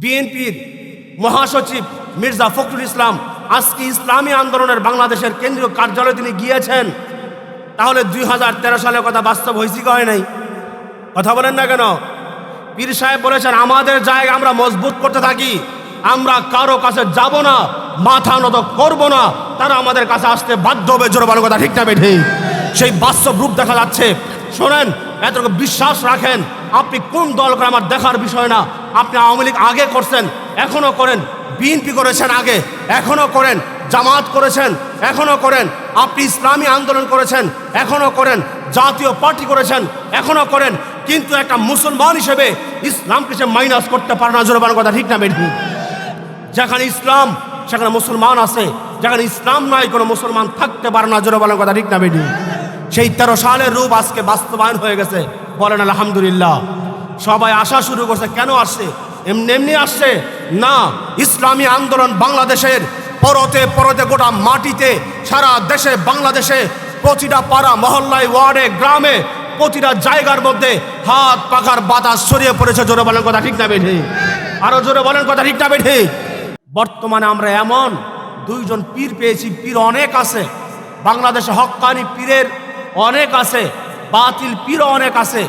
বিএনপির মহাসচিব মির্জা ফখরুল ইসলাম আজকে ইসলামী আন্দোলনের বাংলাদেশের কেন্দ্রীয় কার্যালয়ে তিনি গিয়েছেন। তাহলে দুই হাজার তেরো সালের কথা বাস্তব হয়েছি হয় নাই? কথা বলেন না কেন? পীর সাহেব বলেছেন, আমাদের জায়গা আমরা মজবুত করতে থাকি। আমরা কারও কাছে যাব না, মাথা নত করব না। তারা আমাদের কাছে আসতে বাধ্য হবে। জোর বলার কথা ঠিক না সেই বাস্তব রূপ দেখা যাচ্ছে। শোনেন, এতটুকু বিশ্বাস রাখেন। আপনি কোন দল করে আমার দেখার বিষয় না? আপনি আওয়ামী লীগ আগে করছেন, এখনও করেন। বিএনপি করেছেন আগে এখনও করেন। জামাত করেছেন, এখনও করেন। আপনি ইসলামী আন্দোলন করেছেন, এখনও করেন। জাতীয় পার্টি করেছেন, এখনও করেন। কিন্তু একটা মুসলমান হিসেবে ইসলামকে সে মাইনাস করতে পারে না জোরবান কথা ঠিক না, বেঠি? যেখানে ইসলাম, সেখানে মুসলমান আছে। যেখানে ইসলাম নয়, কোনো মুসলমান থাকতে পারে না, জোরে বলার কথা ঠিক না বেডি সেই তেরো সালের রূপ আজকে বাস্তবায়ন হয়ে গেছে। বলেন, আলহামদুলিল্লাহ। সবাই আসা শুরু করছে, কেন আসছে? এমনি এমনি আসছে। না, ইসলামী আন্দোলন বাংলাদেশের পরতে পরতে গোটা মাটিতে, সারা দেশে, বাংলাদেশে প্রতিটা পাড়া, মহল্লায়, ওয়ার্ডে, গ্রামে প্রতিটা জায়গার মধ্যে হাত পাখার বাতাস ছড়িয়ে পড়েছে। জোরে বলেন কথা ঠিক না বেঠে? আরও জোরে বলেন কথা ঠিক না বেঠে? বর্তমানে আমরা এমন দুইজন পীর পেয়েছি, পীর অনেক আছে। বাংলাদেশে হক্কানি পীরের অনেক আছে। বাতিল পীর অনেক আছে।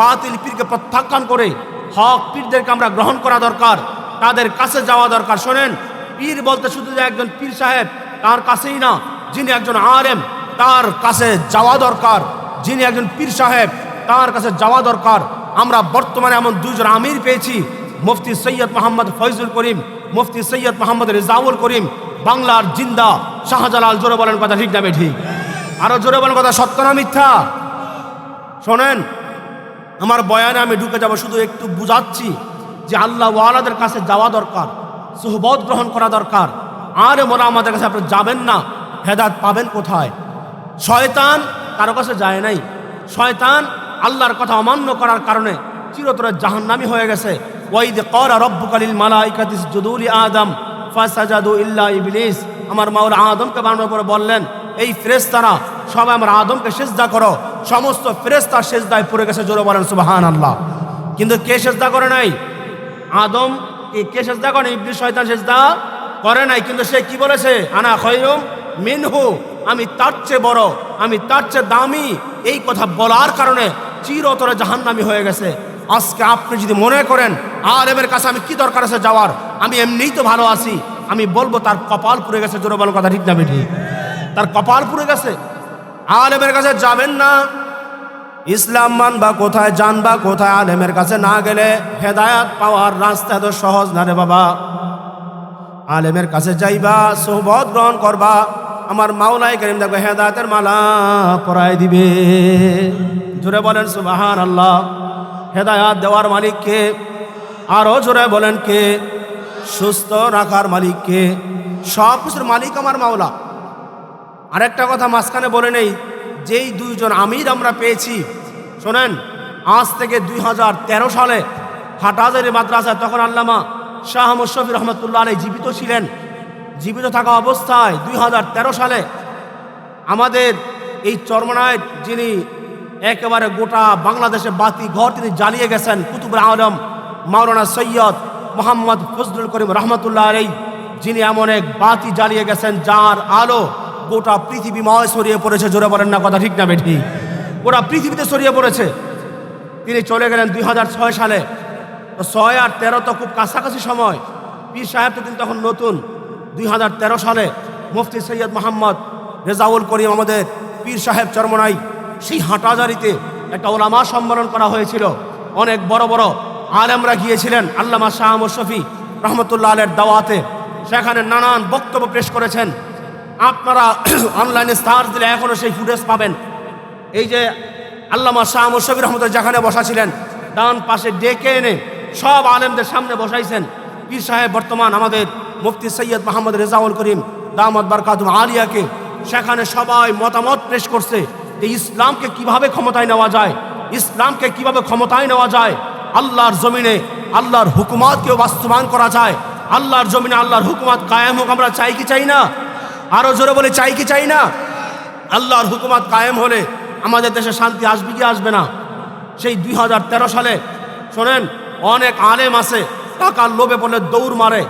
বাতিল পীরকে প্রত্যাখ্যান করে হক পীরদেরকে আমরা গ্রহণ করা দরকার, তাদের কাছে যাওয়া দরকার। শোনেন, পীর বলতে শুধু যে একজন পীর সাহেব, তার কাছেই না, যিনি একজন আরেম তার কাছে যাওয়া দরকার। যিনি একজন পীর সাহেব, তার কাছে যাওয়া দরকার। আমরা বর্তমানে এমন দুইজন আমির পেয়েছি, মুফতি সৈয়দ মোহাম্মদ ফয়জুল করিম, মুফতি সৈয়দ মোহাম্মদ রেজাউল করিম, বাংলার জিন্দা শাহজালাল। জোরে বলেন কথা ঠিক যাবে ঠিক? আরও জোরে বলেন কথা সত্য না মিথ্যা? শোনেন, আমার বয়ানে আমি ঢুকে যাব, শুধু একটু বুঝাচ্ছি যে আল্লাহ ওয়ালাদের কাছে যাওয়া দরকার, সুহবত গ্রহণ করা দরকার। আর মোরা আমাদের কাছে আপনি যাবেন না হেদাত পাবেন কোথায়? শয়তান কারও কাছে যায় নাই। শয়তান আল্লাহর কথা অমান্য করার কারণে চিরতরে জাহান্নামি হয়ে গেছে। ওয়াইদ করা রব্বুকালিল মালাইকাতিস জুদুলি আদম, ফাসাজাদু ইল্লা ইবলিস। আমার মাওলা আদমকে বানানোর পরে বললেন, এই ফেরেশতারা, সবাই আমার আদমকে সেজদা করো। সমস্ত ফেরেশতা সেজদায় পড়ে গেছে, জোরে বলেন সুবহান আল্লাহ কিন্তু কে সেজদা করে নাই? আদম কে সেজদা করে? ইবলিস শয়তান সেজদা করে নাই, কিন্তু সে কি বলেছে? আনা খৈরুম মিনহু, আমি তার চেয়ে বড়, আমি তার চেয়ে দামি। এই কথা বলার কারণে চিরতরে জাহান্নামি হয়ে গেছে। আজকে আপনি যদি মনে করেন আর এবার কাছে আমি কি দরকার আছে যাওয়ার, আমি এমনিই তো ভালো আছি, আমি বলব তার কপাল পুড়ে গেছে, জোরে বলার কথা ঠিক না ঠিক তার কপাল পুড়ে গেছে আলেমের কাছে যাবেন না। ইসলাম মানবা কোথায়, জানবা কোথায়, আলেমের কাছে না গেলে হেদায়াত পাওয়ার রাস্তা তো সহজ না রে বাবা। আলেমের কাছে যাইবা সোহবত গ্রহণ করবা, আমার মাওলাই করিম দেখবে হেদায়তের মালা পরাই দিবে। জোরে বলেন সুবাহান আল্লাহ হেদায়াত দেওয়ার মালিককে আরও জোরে বলেন কে? সুস্থ রাখার মালিককে সব কিছুর মালিক আমার মাওলা। আরেকটা কথা মাঝখানে বলে নেই, যেই দুইজন আমির আমরা পেয়েছি, শোনেন, আজ থেকে দুই হাজার তেরো সালে হাটাজারি মাদ্রাসায় তখন আল্লামা শাহ মুশফি রহমতুল্লাহ আলী জীবিত ছিলেন। জীবিত থাকা অবস্থায় দুই হাজার তেরো সালে আমাদের এই চরমনায় যিনি একেবারে গোটা বাংলাদেশে বাতি ঘর তিনি জ্বালিয়ে গেছেন, কুতুবুল আলম মাওলানা সৈয়দ মোহাম্মদ ফজলুল করিম রহমতুল্লাহ আলী যিনি এমন এক বাতি জ্বালিয়ে গেছেন যার আলো গোটা পৃথিবীময় ছড়িয়ে পড়েছে, জোরে বলেন না কথা ঠিক না, বেঠি। গোটা পৃথিবীতে ছড়িয়ে পড়েছে। তিনি চলে গেলেন দুই হাজার ছয় সালে। তো ছয় আর তেরো তো খুব কাছাকাছি সময়। পীর সাহেব তো তিনি তখন নতুন, দুই হাজার তেরো সালে। মুফতি সৈয়দ মোহাম্মদ রেজাউল করিম আমাদের পীর সাহেব চরমনাই, সেই হাঁটাজারিতে একটা ওলামা সম্মেলন করা হয়েছিল। অনেক বড় বড় আলেমরা গিয়েছিলেন, আল্লামা শাহ মুশফি রহমতুল্লাহ আলের দাওয়াতে। সেখানে নানান বক্তব্য পেশ করেছেন। আপনারা অনলাইনে সার্চ দিলে এখনও সেই ফুটেজ পাবেন। এই যে আল্লামা শাহ মুশফি রহমতুল যেখানে বসা ছিলেন ডান পাশে ডেকে এনে সব আলেমদের সামনে বসাইছেন। পীর সাহেব বর্তমান আমাদের মুফতি সৈয়দ মাহমুদ রেজাউল করিম দামদ বারকাতুম আলিয়াকে, সেখানে সবাই মতামত পেশ করছে যে ইসলামকে কীভাবে ক্ষমতায় নেওয়া যায়, ইসলামকে কীভাবে ক্ষমতায় নেওয়া যায়, আল্লাহর জমিনে আল্লাহর হুকুমাতকেও বাস্তবায়ন করা যায়, আল্লাহর জমিনে আল্লাহর হুকুমাত কায়েম হোক, আমরা চাই কি চাই না? আরও জোরে বলে, চাই কি চাই না? আল্লাহর হুকুমাত কায়েম হলে আমাদের দেশে শান্তি আসবে কি আসবে না? সেই দুই হাজার তেরো সালে, শোনেন, অনেক আলেম আছে, টাকার লোভে বলে দৌড় মারে।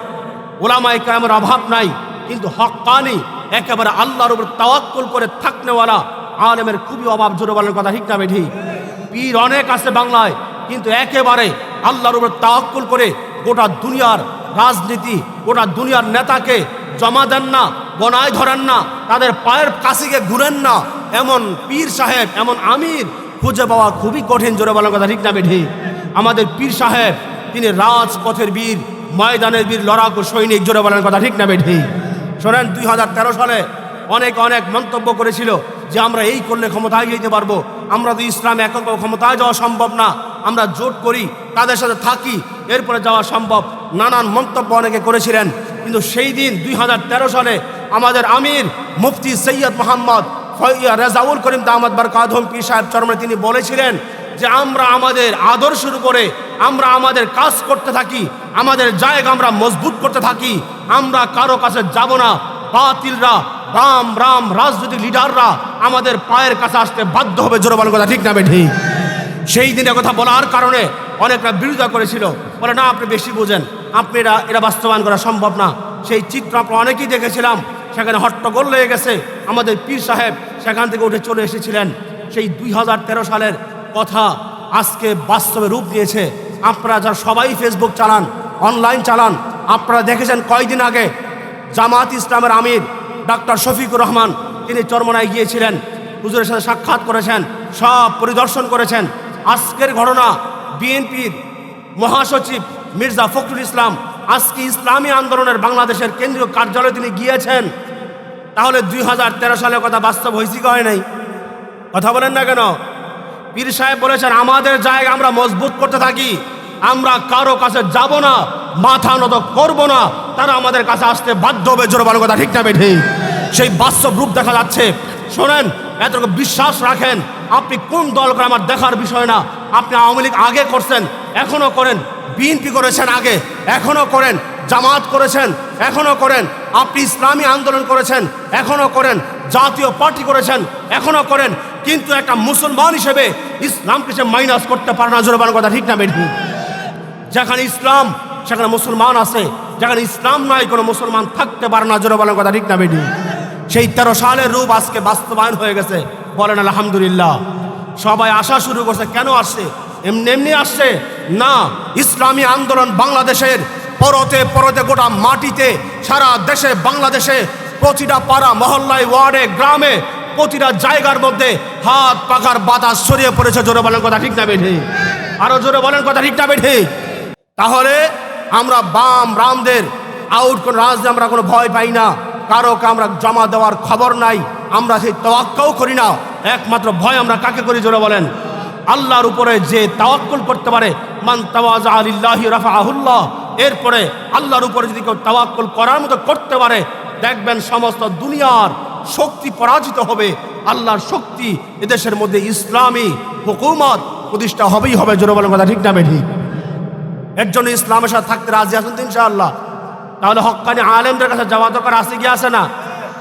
ওলামাই কায়েমের অভাব নাই, কিন্তু হকানি, একেবারে আল্লাহর উপর তাওয়াক্কুল করে থাকনেওয়ালা আলেমের খুবই অভাব, জোরে বলার কথা ঠিক না বেঠি। পীর অনেক আছে বাংলায়, কিন্তু একেবারে আল্লাহর উপর তাওয়াক্কুল করে গোটা দুনিয়ার রাজনীতি, গোটা দুনিয়ার নেতাকে জমা দেন না। গনায় ধরেন না, তাদের পায়ের কাছিকে ঘুরেন না, এমন পীর সাহেব, এমন আমির খুঁজে পাওয়া খুবই কঠিন, জোরে বলার কথা ঠিক না বেঠি। আমাদের পীর সাহেব, তিনি রাজপথের বীর, ময়দানের বীর, লড়াকু সৈনিক, জোরে বলার কথা ঠিক না বেঠি। শোনেন, দুই হাজার তেরো সালে অনেক অনেক মন্তব্য করেছিল যে আমরা এই করলে ক্ষমতায় যেতে পারব, আমরা তো ইসলাম একক ক্ষমতায় যাওয়া সম্ভব না, আমরা জোট করি, তাদের সাথে থাকি, এরপরে যাওয়া সম্ভব। নানান মন্তব্য অনেকে করেছিলেন, কিন্তু সেই দিন দুই হাজার তেরো সালে আমাদের আমির মুফতি সৈয়দ মোহাম্মদ রেজাউল করিম দাহমদ বরকাদম পীর সাহেব চরমে তিনি বলেছিলেন যে আমরা আমাদের আদর্শের উপরে আমরা আমাদের কাজ করতে থাকি, আমাদের জায়গা আমরা মজবুত করতে থাকি, আমরা কারও কাছে যাব না। বাতিলরা, রাম রাম, রাজনৈতিক লিডাররা আমাদের পায়ের কাছে আসতে বাধ্য হবে। জোরে বলার কথা ঠিক না বেঠি সেই দিনে কথা বলার কারণে অনেকরা বিরোধিতা করেছিল। বলে, না, আপনি বেশি বোঝেন। আপনি এটা এটা বাস্তবায়ন করা সম্ভব না। সেই চিত্র আমরা অনেকেই দেখেছিলাম। সেখানে হট্টগোল লেগে গেছে। আমাদের পীর সাহেব সেখান থেকে উঠে চলে এসেছিলেন। সেই দুই হাজার তেরো সালের কথা আজকে বাস্তবে রূপ দিয়েছে। আপনারা যারা সবাই ফেসবুক চালান অনলাইন চালান, আপনারা দেখেছেন কয়দিন আগে জামাত ইসলামের আমির ডাক্তার শফিকুর রহমান তিনি চরমনায় গিয়েছিলেন। হুজুরের সাথে সাক্ষাৎ করেছেন, সব পরিদর্শন করেছেন। আজকের ঘটনা বিএনপির মহাসচিব মির্জা ফখরুল ইসলাম আজকে ইসলামী আন্দোলনের বাংলাদেশের কেন্দ্রীয় কার্যালয়ে তিনি গিয়েছেন। তাহলে দুই সালের কথা বাস্তব হয়েছি হয় নাই? কথা বলেন না কেন? পীর সাহেব বলেছেন, আমাদের জায়গা আমরা মজবুত করতে থাকি। আমরা কারও কাছে যাব না, মাথা নত করব না। তারা আমাদের কাছে আসতে বাধ্য হবে। জোর বলার কথা, ঠিক না বেঠে? সেই বাস্তব রূপ দেখা যাচ্ছে। শোনেন, এতটুকু বিশ্বাস রাখেন, আপনি কোন দল করে আমার দেখার বিষয় না। আপনি আওয়ামী লীগ আগে করছেন, এখনও করেন। বিএনপি করেছেন আগে, এখনও করেন, জামাত করেছেন এখনও করেন, আপনি ইসলামী আন্দোলন করেছেন এখনও করেন, জাতীয় পার্টি করেছেন এখনও করেন, কিন্তু একটা মুসলমান হিসেবে ইসলামকে সে মাইনাস করতে পারে না জোরবান কথা ঠিক না, বেঠি। যেখানে ইসলাম, সেখানে মুসলমান আছে, যেখানে ইসলাম নয়, কোনো মুসলমান থাকতে পারে না, জোরে বলার কথা ঠিক না বেডি সেই তেরো সালের রূপ আজকে বাস্তবায়ন হয়ে গেছে, বলেন আলহামদুলিল্লাহ। সবাই আসা শুরু করছে, কেন আসছে? এমনি এমনি আসছে না, ইসলামী আন্দোলন বাংলাদেশের পরতে পরতে গোটা মাটিতে, সারা দেশে বাংলাদেশে প্রতিটা পাড়া, মহল্লায়, ওয়ার্ডে, গ্রামে প্রতিটা জায়গার মধ্যে হাত পাখার বাতাস ছড়িয়ে পড়েছে। জোরে বলেন কথা ঠিক না বেঠে? আরও জোরে বলেন কথা ঠিক না বেঠে? তাহলে আমরা বাম রামদের আউট কোন রাজনীতি আমরা কোনো ভয় পাই না। কারোকে আমরা জমা দেওয়ার খবর নাই, আমরা সেই তাওয়াক্কাও করি না। একমাত্র ভয় আমরা কাকে করি? জোরে বলেন। আল্লাহর উপরে যে তাওয়াক্কুল করতে পারে, মান তাওয়াজা আলিল্লাহি রাফাহুল্লাহ এরপরে আল্লাহর উপরে যদি কেউ তাওয়াক্কুল করার মতো করতে পারে, দেখবেন সমস্ত দুনিয়ার শক্তি পরাজিত হবে, আল্লাহর শক্তি এদেশের মধ্যে ইসলামী হুকুমত প্রতিষ্ঠা হবেই হবে। জোরে কথা ঠিক না ঠিক এর জন্য ইসলামের সাথে থাকতে রাজি আছেন ইনশাআল্লাহ? তাহলে হক্কানি আলেমদের কাছে যাওয়া দরকার আছে কি আছে না?